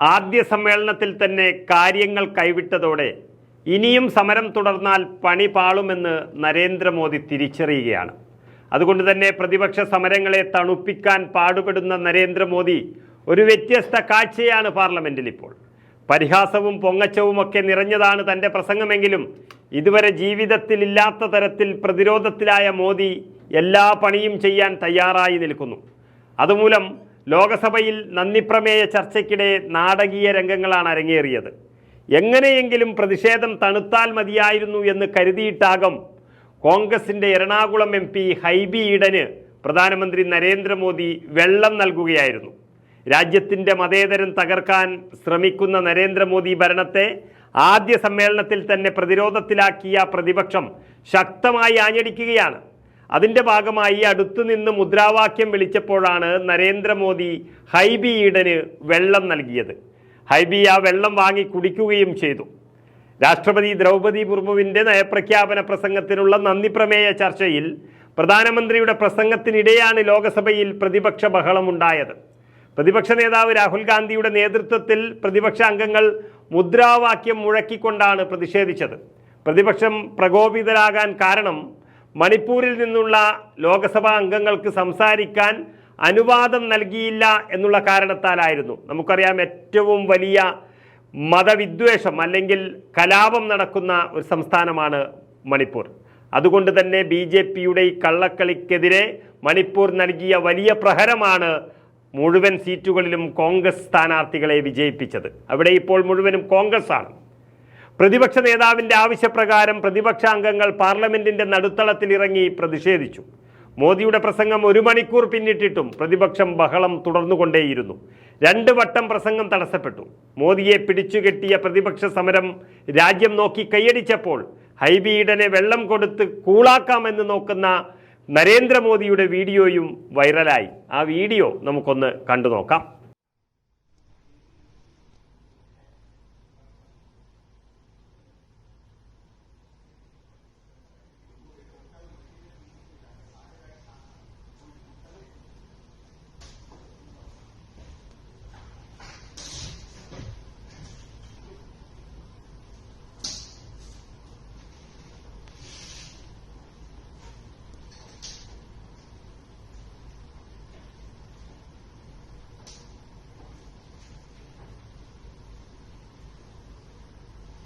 ആദ്യ സമ്മേളനത്തിൽ തന്നെ കാര്യങ്ങൾ കൈവിട്ടതോടെ ഇനിയും സമരം തുടർന്നാൽ പണി പാളുമെന്ന് നരേന്ദ്രമോദി തിരിച്ചറിയുകയാണ്. അതുകൊണ്ട് തന്നെ പ്രതിപക്ഷ സമരങ്ങളെ തണുപ്പിക്കാൻ പാടുപെടുന്ന നരേന്ദ്രമോദി ഒരു വ്യത്യസ്ത കാഴ്ചയാണ് പാർലമെന്റിൽ ഇപ്പോൾ പരിഹാസവും പൊങ്ങച്ചവുമൊക്കെ നിറഞ്ഞതാണ് തന്റെ പ്രസംഗമെങ്കിലും ഇതുവരെ ജീവിതത്തിലില്ലാത്ത തരത്തിൽ പ്രതിരോധത്തിലായ മോദി എല്ലാ പണിയും ചെയ്യാൻ തയ്യാറായി നിൽക്കുന്നു. അതുമൂലം ലോകസഭയിൽ നന്ദിപ്രമേയ ചർച്ചയ്ക്കിടെ നാടകീയ രംഗങ്ങളാണ് അരങ്ങേറിയത്. എങ്ങനെയെങ്കിലും പ്രതിഷേധം തണുത്താൽ മതിയായിരുന്നു എന്ന് കരുതിയിട്ടാകും കോൺഗ്രസിന്റെ എറണാകുളം എം പി ഹൈബി ഈഡന് പ്രധാനമന്ത്രി നരേന്ദ്രമോദി വെള്ളം നൽകുകയായിരുന്നു. രാജ്യത്തിന്റെ മതേതരം തകർക്കാൻ ശ്രമിക്കുന്ന നരേന്ദ്രമോദി ഭരണത്തെ ആദ്യ സമ്മേളനത്തിൽ തന്നെ പ്രതിരോധത്തിലാക്കിയ പ്രതിപക്ഷം ശക്തമായി ആഞ്ഞടിക്കുകയാണ്. അതിന്റെ ഭാഗമായി അടുത്തുനിന്ന് മുദ്രാവാക്യം വിളിച്ചപ്പോഴാണ് നരേന്ദ്രമോദി ഹൈബി ഈഡന് വെള്ളം നൽകിയത്. ഹൈബി ആ വെള്ളം വാങ്ങി കുടിക്കുകയും ചെയ്തു. രാഷ്ട്രപതി ദ്രൗപദി മുർമുവിന്റെ നയപ്രഖ്യാപന പ്രസംഗത്തിനുള്ള നന്ദി പ്രമേയ ചർച്ചയിൽ പ്രധാനമന്ത്രിയുടെ പ്രസംഗത്തിനിടെയാണ് ലോകസഭയിൽ പ്രതിപക്ഷ ബഹളമുണ്ടായത്. പ്രതിപക്ഷ നേതാവ് രാഹുൽ ഗാന്ധിയുടെ നേതൃത്വത്തിൽ പ്രതിപക്ഷ അംഗങ്ങൾ മുദ്രാവാക്യം മുഴക്കിക്കൊണ്ടാണ് പ്രതിഷേധിച്ചത്. പ്രതിപക്ഷം പ്രകോപിതരാകാൻ കാരണം മണിപ്പൂരിൽ നിന്നുള്ള ലോകസഭാ അംഗങ്ങൾക്ക് സംസാരിക്കാൻ അനുവാദം നൽകിയില്ല എന്നുള്ള കാരണത്താലായിരുന്നു. നമുക്കറിയാം ഏറ്റവും വലിയ മതവിദ്വേഷം അല്ലെങ്കിൽ കലാപം നടക്കുന്ന ഒരു സംസ്ഥാനമാണ് മണിപ്പൂർ. അതുകൊണ്ട് തന്നെ ബി ജെ പിയുടെ ഈ കള്ളക്കളിക്കെതിരെ മണിപ്പൂർ നൽകിയ വലിയ പ്രഹരമാണ് മുഴുവൻ സീറ്റുകളിലും കോൺഗ്രസ് സ്ഥാനാർത്ഥികളെ വിജയിപ്പിച്ചത്. അവിടെ ഇപ്പോൾ മുഴുവനും കോൺഗ്രസ് ആണ് പ്രതിപക്ഷ നേതാവിന്റെ ആവശ്യപ്രകാരം പ്രതിപക്ഷ അംഗങ്ങൾ പാർലമെന്റിന്റെ നടുത്തളത്തിൽ ഇറങ്ങി പ്രതിഷേധിച്ചു. മോദിയുടെ പ്രസംഗം ഒരു മണിക്കൂർ പിന്നിട്ടിട്ടും പ്രതിപക്ഷം ബഹളം തുടർന്നുകൊണ്ടേയിരുന്നു. രണ്ട് വട്ടം പ്രസംഗം തടസ്സപ്പെട്ടു. മോദിയെ പിടിച്ചുകെട്ടിയ പ്രതിപക്ഷ സമരം രാജ്യം നോക്കി കൈയടിച്ചപ്പോൾ ഹൈബി ഈഡനെ വെള്ളം കൊടുത്ത് കൂളാക്കാമെന്ന് നോക്കുന്ന നരേന്ദ്രമോദിയുടെ വീഡിയോയും വൈറലായി. ആ വീഡിയോ നമുക്കൊന്ന് കണ്ടു നോക്കാം